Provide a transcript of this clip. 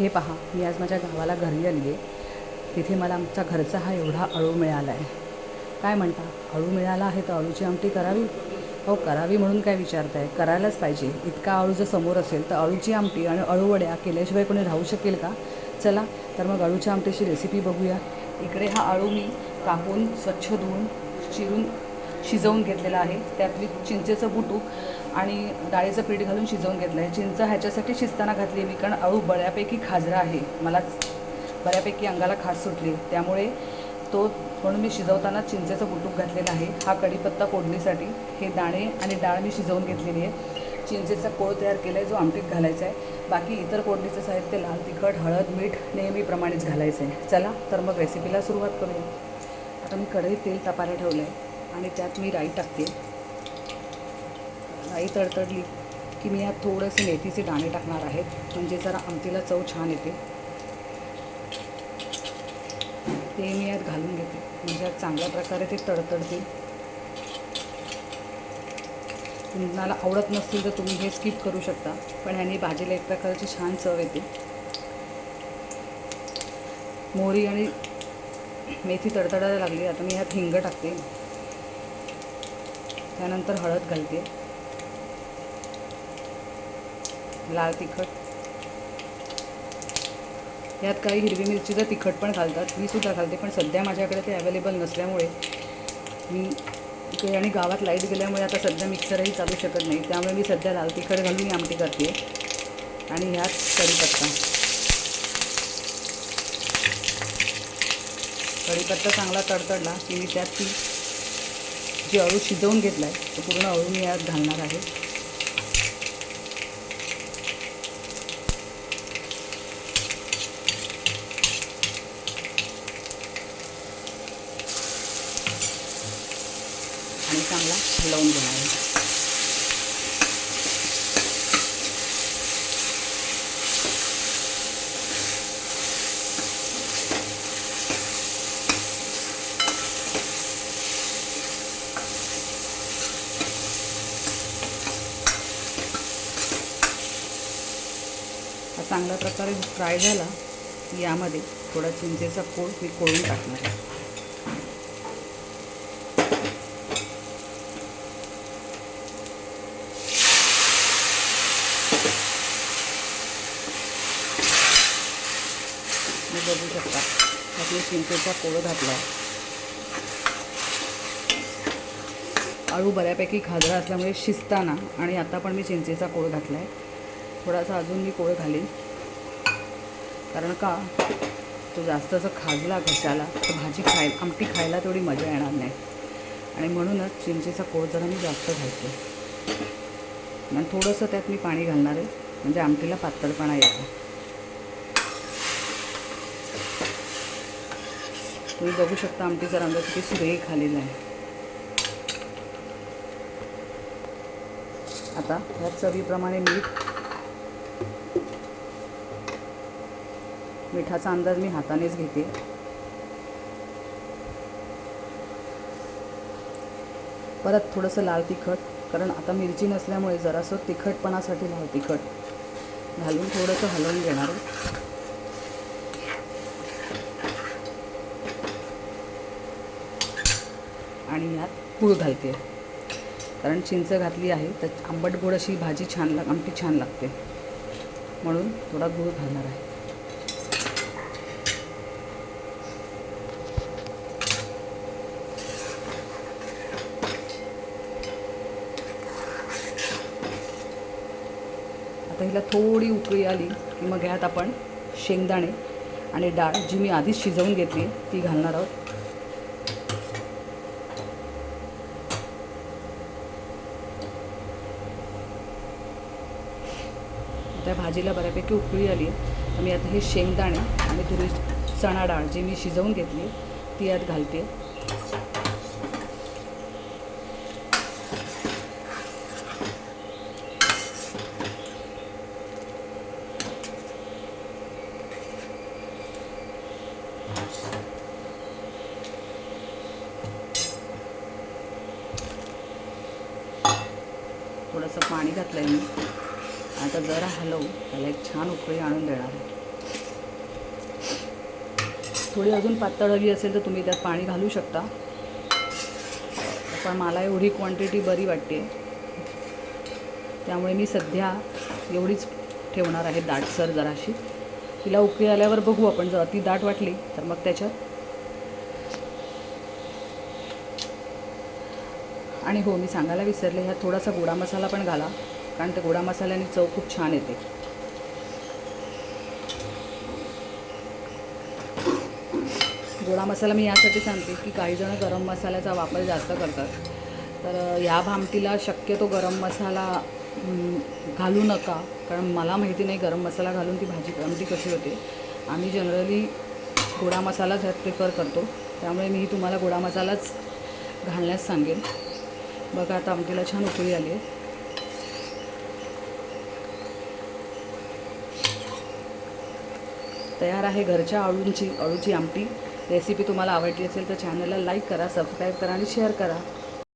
हे पहा मी आज माझ्या गावाला घरी आली आहे तिथे मला आमचा घरचा हा एवढा अळू मिळाला आहे काय म्हणता? अळू मिळाला आहे तर अळूची आमटी करावी? हो करावी म्हणून काय विचारताय? करायलाच पाहिजे. इतका अळू जर समोर असेल तर अळूची आमटी आणि अळूवड्या केल्याशिवाय कोणी राहू शकेल का? चला तर मग अळूच्या आमटीची रेसिपी बघूया. इकडे हा अळू मी कापून स्वच्छ धुवून चिरून शिजवून घेतलेला आहे. त्यातली चिंचेचं बुटूक आणि डाळीचं पीठ घालून शिजवून घेतलं आहे चिंच ह्याच्यासाठी शिजताना घातली मी कारण अळू बऱ्यापैकी खाजरा आहे. मला बऱ्यापैकी अंगाला खास सुटली. त्यामुळे तो म्हणून मी शिजवताना चिंचेचं बुटूक घातलेलं आहे. हा कढीपत्ता फोडणीसाठी हे दाणे आणि डाळ मी शिजवून घेतलेली आहे. चिंचेचा कोळ तयार केला आहे जो आमटीत घालायचा आहे. बाकी इतर फोडणीचं साहित्य लाल तिखट हळद मीठ नेहमीप्रमाणेच घालायचं आहे चला तर मग रेसिपीला सुरुवात करूया. आता मी कढईत तेल तापायला ठेवलं आहे आणि त्यात मी राई टाकते. राई तडतडली की मी यात थोडेसे मेथीचे दाणे टाकणार आहेत म्हणजे जरा आमटीला चव छान येते. ते मी यात घालून घेते. म्हणजे यात चांगल्या प्रकारे ते तडतडतील तुम्हाला आवडत नसतील तर तुम्ही हे स्किप करू शकता. पण ह्याने भाजीला एक प्रकारची छान चव येते. मोहरी आणि मेथी तडतडायला लागली. आता मी ह्यात हिंग टाकते. त्यानंतर हळद घालते. लाल तिखट. यात काही हिरवी मिरचीचं तिखट पण घालतात मी सुद्धा घालते पण सध्या माझ्याकडे ते अवेलेबल नसल्यामुळे मी इकडे आणि गावात लाइट गेल्यामुळे आता सध्या मिक्सरही चालू शकत नाही. त्यामुळे मी सध्या लाल तिखट घालून मी आमटी करते. आणि ह्यात कढीपत्ता. कढीपत्ता चांगला तडतडला की मी त्यात ती जे अळू शिजवून घेतला आहे तो पूर्ण अळू मी यात घालणार आहे. आणि चांगला हलवून घेणार आहे. हा चांगल्या प्रकारे फ्राय झाला की यामध्ये थोडा चिंचेचा कोळ मी कोळून टाकणार आहे. मी बघू शकता त्यात चिंचेचा कोळ घातला आहे. आळू बऱ्यापैकी खाजरा असल्यामुळे शिजताना आणि आता पण मी चिंचेचा कोळ घातला आहे थोडासा अजून मी कोळ घालीन. कारण का? तो जास्त असं खाजला घशाला तर भाजी खाय आमटी खायला तेवढी मजा येणार नाही. आणि म्हणूनच चिंचेचा कोळ जरा मी जास्त घालते. आणि थोडंसं त्यात मी पाणी घालणार आहे. म्हणजे आमटीला पातळपणा यावा. तुम्ही बघू शकता आमटीचा रंग किती सुरेख आलेला आहे. आता ह्या चवीप्रमाणे मीठ मिठाचा अंदाज मी हातानेच घेते. परत थोडंसं लाल तिखट कारण आता मिरची नसल्यामुळे जरासं तिखटपणासाठी लाल तिखट. घालून थोडंसं हलवून घेणार आहे. आणि यात गूळ घालते. कारण चिंच घातली आहे तर आंबट गोड अशी भाजी छान लाग आमटी छान लागते. म्हणून थोडा गूळ घालणार आहे. हिला थोडी उकळी आली की मग ह्यात आपण शेंगदाणे आणि डाळ जी मी आधीच शिजवून घेतली ती घालणार आहोत. त्या भाजीला बऱ्यापैकी उकळी आली. तर मी आता हे शेंगदाणे आणि थोडी चणा डाळ जी मी शिजवून घेतली ती यात घालते. थोडंसं पाणी घातलं आहे मी. आता जरा हलवू. त्याला एक छान उकळी आणून देणार आहे. थोडी अजून पातळ हवी असेल तर तुम्ही त्यात पाणी घालू शकता. पण मला एवढी क्वांटिटी बरी वाटते. त्यामुळे मी सध्या एवढीच ठेवणार आहे दाटसर जराशी. तिला उकळी आल्यावर बघू आपण जर ती दाट वाटली तर मग त्याच्यात. आणि हो मी सांगायला विसरले ह्यात थोडासा गोडा मसाला पण घाला कारण ते गोडा मसाल्याने चव खूप छान येते. गोडा मसाला मी यासाठी सांगते की काही जण गरम मसाल्याचा वापर जास्त करतात. तर या भामटीला शक्यतो गरम मसाला घालू नका. कारण मला माहिती नाही गरम मसाला घालून ती भाजी आमटी कशी होते. आम्ही जनरली गोडा मसालाच ह्यात प्रिफर करतो. त्यामुळे मी तुम्हाला गोडा मसालाच घालण्यास सांगेन. बघा आता आमटीला छान उकळी आली आहे. तयार आहे घरच्या अळूंची अळूची आमटी. रेसिपी तुम्हाला आवडली असेल तर चॅनलला लाईक करा सबस्क्राईब करा आणि शेअर करा.